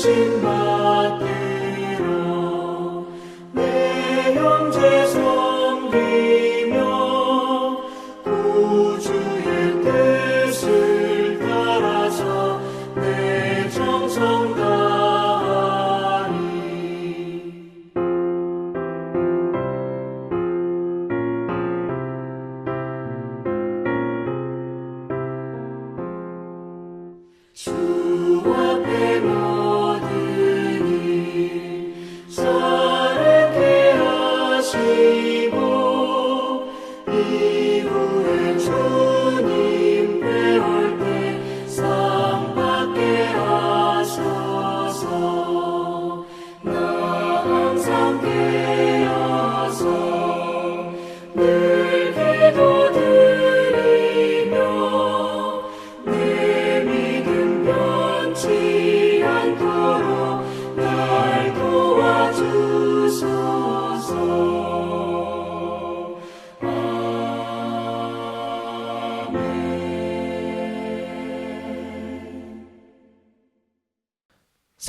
주신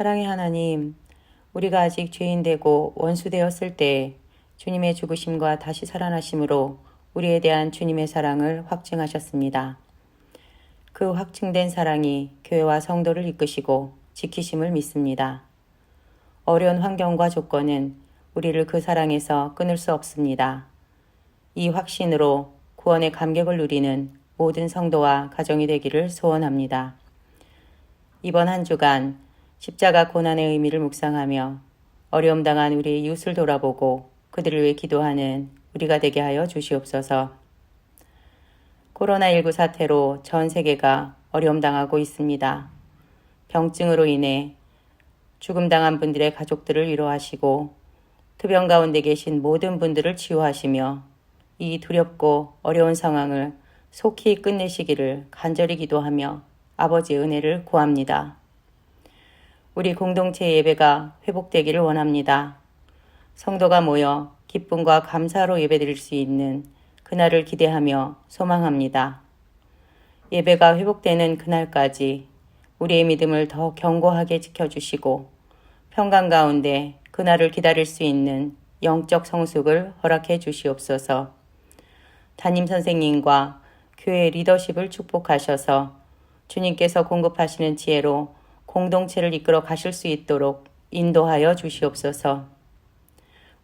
사랑의 하나님, 우리가 아직 죄인 되고 원수 되었을 때 주님의 죽으심과 다시 살아나심으로 우리에 대한 주님의 사랑을 확증하셨습니다. 그 확증된 사랑이 교회와 성도를 이끄시고 지키심을 믿습니다. 어려운 환경과 조건은 우리를 그 사랑에서 끊을 수 없습니다. 이 확신으로 구원의 감격을 누리는 모든 성도와 가정이 되기를 소원합니다. 이번 한 주간 십자가 고난의 의미를 묵상하며 어려움 당한 우리의 이웃을 돌아보고 그들을 위해 기도하는 우리가 되게 하여 주시옵소서. 코로나19 사태로 전 세계가 어려움 당하고 있습니다. 병증으로 인해 죽음 당한 분들의 가족들을 위로하시고 투병 가운데 계신 모든 분들을 치유하시며 이 두렵고 어려운 상황을 속히 끝내시기를 간절히 기도하며 아버지의 은혜를 구합니다. 우리 공동체 예배가 회복되기를 원합니다. 성도가 모여 기쁨과 감사로 예배드릴 수 있는 그날을 기대하며 소망합니다. 예배가 회복되는 그날까지 우리의 믿음을 더 견고하게 지켜주시고 평강 가운데 그날을 기다릴 수 있는 영적 성숙을 허락해 주시옵소서. 담임 선생님과 교회 리더십을 축복하셔서 주님께서 공급하시는 지혜로 공동체를 이끌어 가실 수 있도록 인도하여 주시옵소서.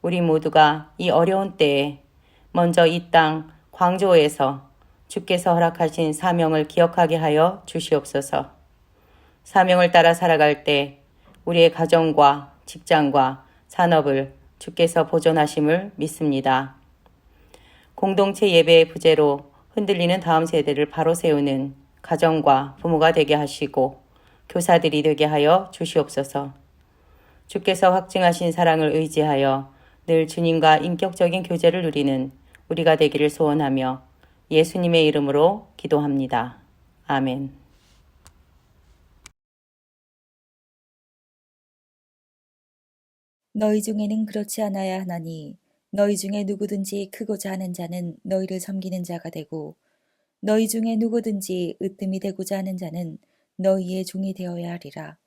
우리 모두가 이 어려운 때에 먼저 이 땅 광조에서 주께서 허락하신 사명을 기억하게 하여 주시옵소서. 사명을 따라 살아갈 때 우리의 가정과 직장과 산업을 주께서 보존하심을 믿습니다. 공동체 예배의 부재로 흔들리는 다음 세대를 바로 세우는 가정과 부모가 되게 하시고 교사들이 되게 하여 주시옵소서. 주께서 확증하신 사랑을 의지하여 늘 주님과 인격적인 교제를 누리는 우리가 되기를 소원하며 예수님의 이름으로 기도합니다. 아멘. 너희 중에는 그렇지 않아야 하나니 너희 중에 누구든지 크고자 하는 자는 너희를 섬기는 자가 되고 너희 중에 누구든지 으뜸이 되고자 하는 자는 너희의 종이 되어야 하리라.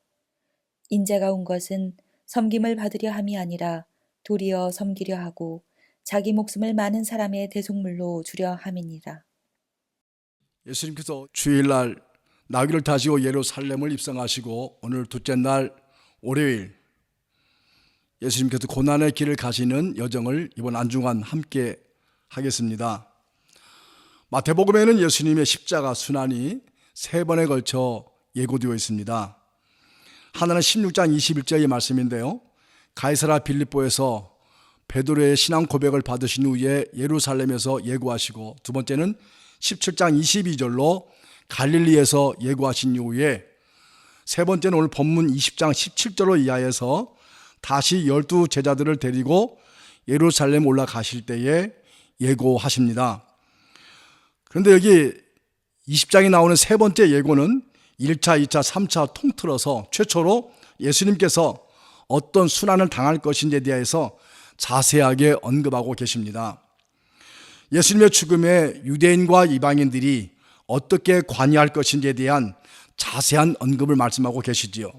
인자가 온 것은 섬김을 받으려 함이 아니라 도리어 섬기려 하고 자기 목숨을 많은 사람의 대속물로 주려 함이니라. 예수님께서 주일날 나귀를 타시고 예루살렘을 입성하시고 오늘 둘째 날 월요일 예수님께서 고난의 길을 가시는 여정을 이번 안중간 함께 하겠습니다. 마태복음에는 예수님의 십자가 순환이 세 번에 걸쳐 예고되어 있습니다. 하나는 16장 21절의 말씀인데요. 가이사라 빌립보에서 베드로의 신앙 고백을 받으신 후에 예루살렘에서 예고하시고 두 번째는 17장 22절로 갈릴리에서 예고하신 이후에 세 번째는 오늘 본문 20장 17절로 이하에서 다시 열두 제자들을 데리고 예루살렘 올라가실 때에 예고하십니다. 그런데 여기 20장에 나오는 세 번째 예고는 1차, 2차, 3차 통틀어서 최초로 예수님께서 어떤 순환을 당할 것인지에 대해서 자세하게 언급하고 계십니다. 예수님의 죽음에 유대인과 이방인들이 어떻게 관여할 것인지에 대한 자세한 언급을 말씀하고 계시지요.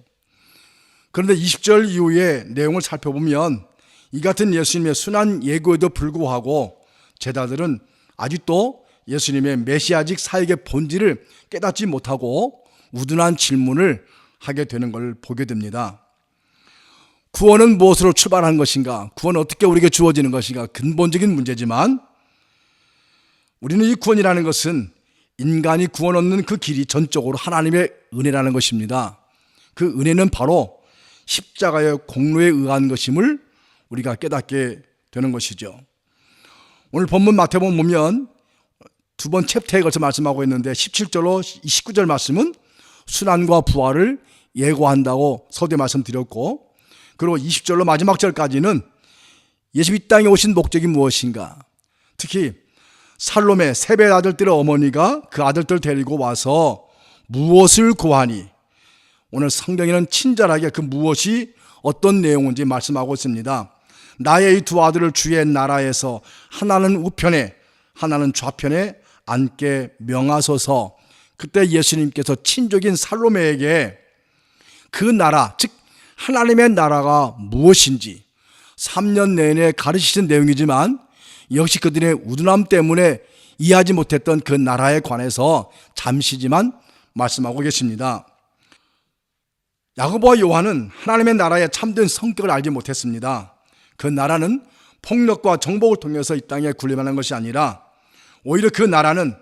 그런데 20절 이후의 내용을 살펴보면 이 같은 예수님의 순환 예고에도 불구하고 제자들은 아직도 예수님의 메시아직 사역의 본질을 깨닫지 못하고 우둔한 질문을 하게 되는 걸 보게 됩니다. 구원은 무엇으로 출발한 것인가? 구원은 어떻게 우리에게 주어지는 것인가? 근본적인 문제지만 우리는 이 구원이라는 것은 인간이 구원 얻는 그 길이 전적으로 하나님의 은혜라는 것입니다. 그 은혜는 바로 십자가의 공로에 의한 것임을 우리가 깨닫게 되는 것이죠. 오늘 본문 마태복음 보면 두 번 챕터에 걸쳐 말씀하고 있는데 17절로 19절 말씀은 순환과 부활을 예고한다고 서두에 말씀드렸고 그리고 20절로 마지막 절까지는 예수 이 땅에 오신 목적이 무엇인가 특히 살롬의 세배 아들들의 어머니가 그 아들들 데리고 와서 무엇을 구하니 오늘 성경에는 친절하게 그 무엇이 어떤 내용인지 말씀하고 있습니다. 나의 이 두 아들을 주의 나라에서 하나는 우편에 하나는 좌편에 앉게 명하소서. 그때 예수님께서 친족인 살로메에게 그 나라, 즉 하나님의 나라가 무엇인지 3년 내내 가르치신 내용이지만 역시 그들의 우둔함 때문에 이해하지 못했던 그 나라에 관해서 잠시지만 말씀하고 계십니다. 야고보와 요한은 하나님의 나라의 참된 성격을 알지 못했습니다. 그 나라는 폭력과 정복을 통해서 이 땅에 군림하는 것이 아니라 오히려 그 나라는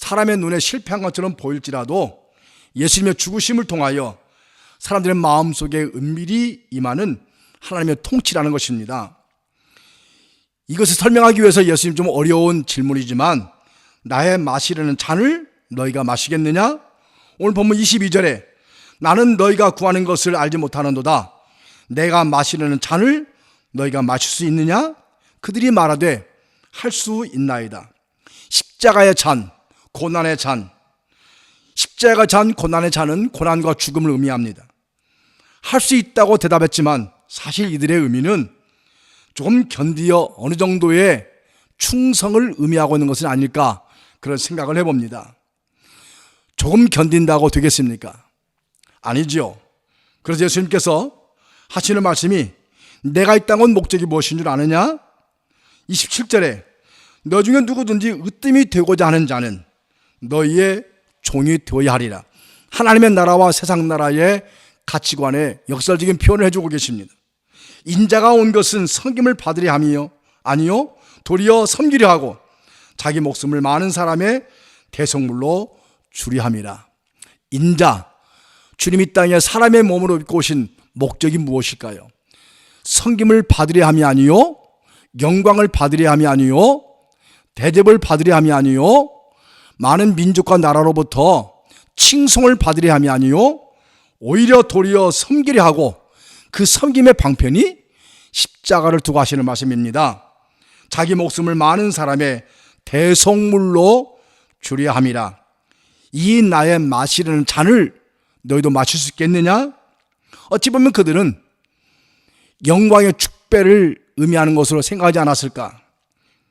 사람의 눈에 실패한 것처럼 보일지라도 예수님의 죽으심을 통하여 사람들의 마음속에 은밀히 임하는 하나님의 통치라는 것입니다. 이것을 설명하기 위해서 예수님 좀 어려운 질문이지만 나의 마시려는 잔을 너희가 마시겠느냐? 오늘 본문 22절에 나는 너희가 구하는 것을 알지 못하는도다. 내가 마시려는 잔을 너희가 마실 수 있느냐? 그들이 말하되 할 수 있나이다. 십자가의 잔, 고난의 잔. 십자가 잔, 고난의 잔은 고난과 죽음을 의미합니다. 할 수 있다고 대답했지만 사실 이들의 의미는 조금 견디어 어느 정도의 충성을 의미하고 있는 것은 아닐까 그런 생각을 해봅니다. 조금 견딘다고 되겠습니까? 아니지요. 그래서 예수님께서 하시는 말씀이 내가 이 땅 온 목적이 무엇인 줄 아느냐? 27절에 너 중에 누구든지 으뜸이 되고자 하는 자는 너희의 종이 되어야 하리라. 하나님의 나라와 세상 나라의 가치관에 역설적인 표현을 해주고 계십니다. 인자가 온 것은 섬김을 받으려 함이요 아니요 도리어 섬기려 하고 자기 목숨을 많은 사람의 대성물로 주려 함이라. 인자 주님 이 땅에 사람의 몸으로 입고 오신 목적이 무엇일까요? 성김을 받으려 함이 아니요 영광을 받으려 함이 아니요 대접을 받으려 함이 아니요 많은 민족과 나라로부터 칭송을 받으려 함이 아니요 오히려 도리어 섬기려 하고 그 섬김의 방편이 십자가를 두고 하시는 말씀입니다. 자기 목숨을 많은 사람의 대속물로 주려 함이라. 이 나의 마시려는 잔을 너희도 마실 수 있겠느냐? 어찌 보면 그들은 영광의 축배를 의미하는 것으로 생각하지 않았을까?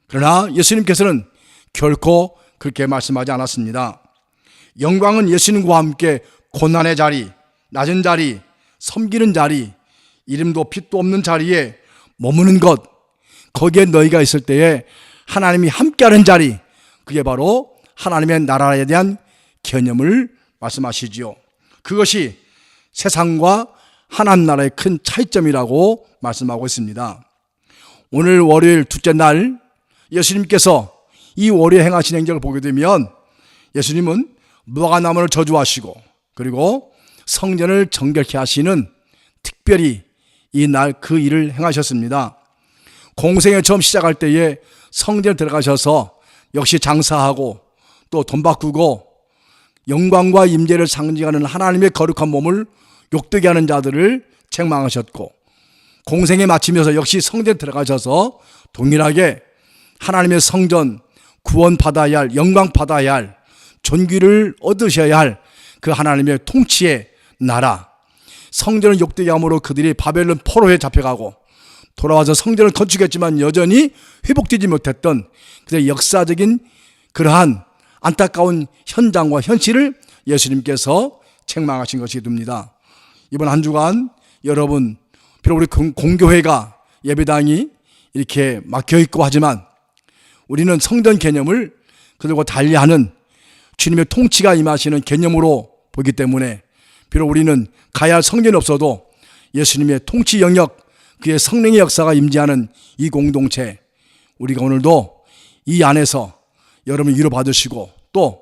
그러나 예수님께서는 결코 그렇게 말씀하지 않았습니다. 영광은 예수님과 함께 고난의 자리, 낮은 자리, 섬기는 자리, 이름도 빛도 없는 자리에 머무는 것, 거기에 너희가 있을 때에 하나님이 함께하는 자리, 그게 바로 하나님의 나라에 대한 개념을 말씀하시지요. 그것이 세상과 하나님 나라의 큰 차이점이라고 말씀하고 있습니다. 오늘 월요일 둘째 날 예수님께서 이 월요일 행하신 행적을 보게 되면 예수님은 무화과나무를 저주하시고 그리고 성전을 정결케 하시는 특별히 이 날 그 일을 행하셨습니다. 공생에 처음 시작할 때에 성전에 들어가셔서 역시 장사하고 또 돈 바꾸고 영광과 임재를 상징하는 하나님의 거룩한 몸을 욕되게 하는 자들을 책망하셨고 공생에 마치면서 역시 성전에 들어가셔서 동일하게 하나님의 성전 구원 받아야 할 영광 받아야 할 존귀를 얻으셔야 할 그 하나님의 통치의 나라 성전을 욕되게 함으로 그들이 바벨론 포로에 잡혀가고 돌아와서 성전을 건축했지만 여전히 회복되지 못했던 그들의 역사적인 그러한 안타까운 현장과 현실을 예수님께서 책망하신 것이 됩니다. 이번 한 주간 여러분 비록 우리 공- 공교회가 예배당이 이렇게 막혀 있고 하지만 우리는 성전 개념을 그들과 달리하는 주님의 통치가 임하시는 개념으로 보기 때문에 비록 우리는 가야 할 성전이 없어도 예수님의 통치 영역 그의 성령의 역사가 임재하는 이 공동체 우리가 오늘도 이 안에서 여러분 위로 받으시고 또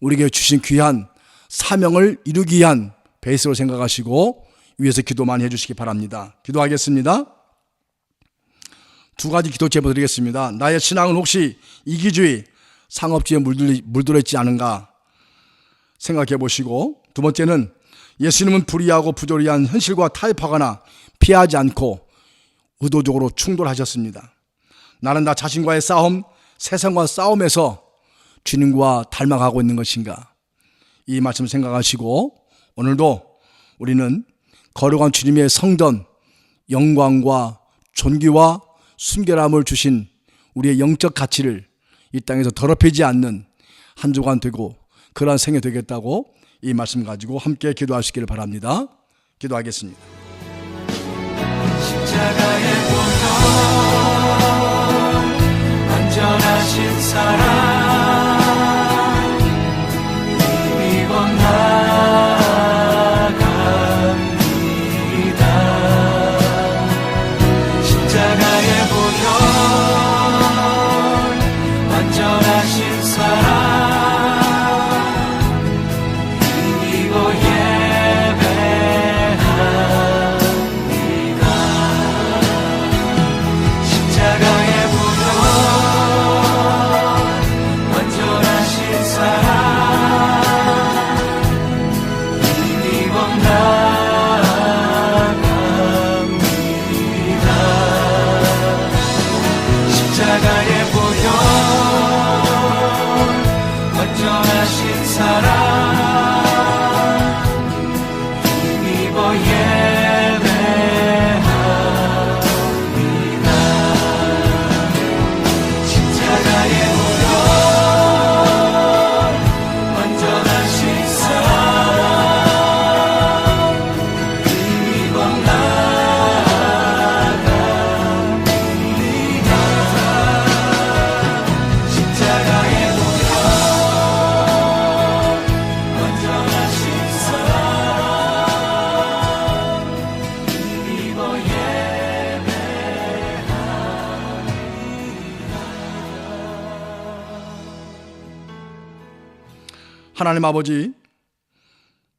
우리에게 주신 귀한 사명을 이루기 위한 베이스로 생각하시고 위에서 기도 많이 해주시기 바랍니다. 기도하겠습니다. 두 가지 기도 제보 드리겠습니다. 나의 신앙은 혹시 이기주의, 상업주의에 물들, 물들어 있지 않은가 생각해 보시고 두 번째는 예수님은 불의하고 부조리한 현실과 타협하거나 피하지 않고 의도적으로 충돌하셨습니다. 나는 나 자신과의 싸움, 세상과 싸움에서 주님과 닮아가고 있는 것인가? 이 말씀 생각하시고 오늘도 우리는 거룩한 주님의 성전 영광과 존귀와 순결함을 주신 우리의 영적 가치를 이 땅에서 더럽히지 않는 한 주간 되고 그러한 생이 되겠다고 이 말씀 가지고 함께 기도하시기를 바랍니다. 기도하겠습니다. 십자가에 보혈 완전하신 사랑 하나님 아버지,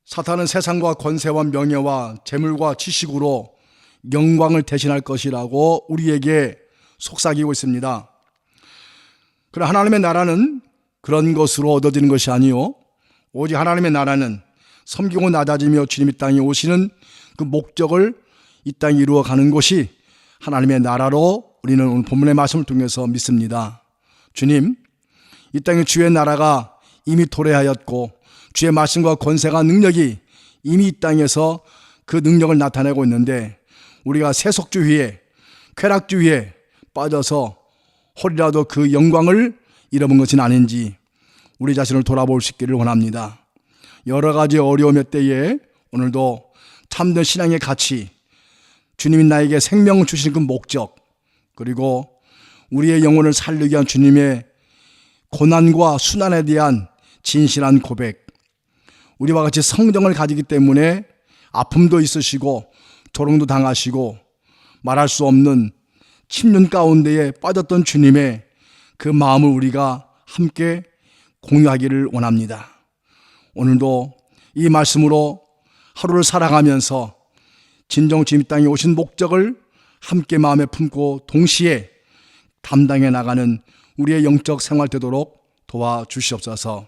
사탄은 세상과 권세와 명예와 재물과 지식으로 영광을 대신할 것이라고 우리에게 속삭이고 있습니다. 그러나 하나님의 나라는 그런 것으로 얻어지는 것이 아니요. 오직 하나님의 나라는 섬기고 낮아지며 주님 이 땅에 오시는 그 목적을 이 땅에 이루어 가는 것이 하나님의 나라로 우리는 오늘 본문의 말씀을 통해서 믿습니다. 주님, 이 땅에 주의 나라가 이미 도래하였고 주의 말씀과 권세가 능력이 이미 이 땅에서 그 능력을 나타내고 있는데 우리가 세속주의에 쾌락주의에 빠져서 홀이라도 그 영광을 잃어본 것은 아닌지 우리 자신을 돌아볼 수 있기를 원합니다. 여러 가지 어려움의 때에 오늘도 참된 신앙의 가치, 주님이 나에게 생명을 주시는 그 목적, 그리고 우리의 영혼을 살리기 위한 주님의 고난과 순환에 대한 진실한 고백. 우리와 같이 성정을 가지기 때문에 아픔도 있으시고 조롱도 당하시고 말할 수 없는 침륜 가운데에 빠졌던 주님의 그 마음을 우리가 함께 공유하기를 원합니다. 오늘도 이 말씀으로 하루를 살아가면서 진정 주님 땅에 오신 목적을 함께 마음에 품고 동시에 담당해 나가는 우리의 영적 생활 되도록 도와주시옵소서.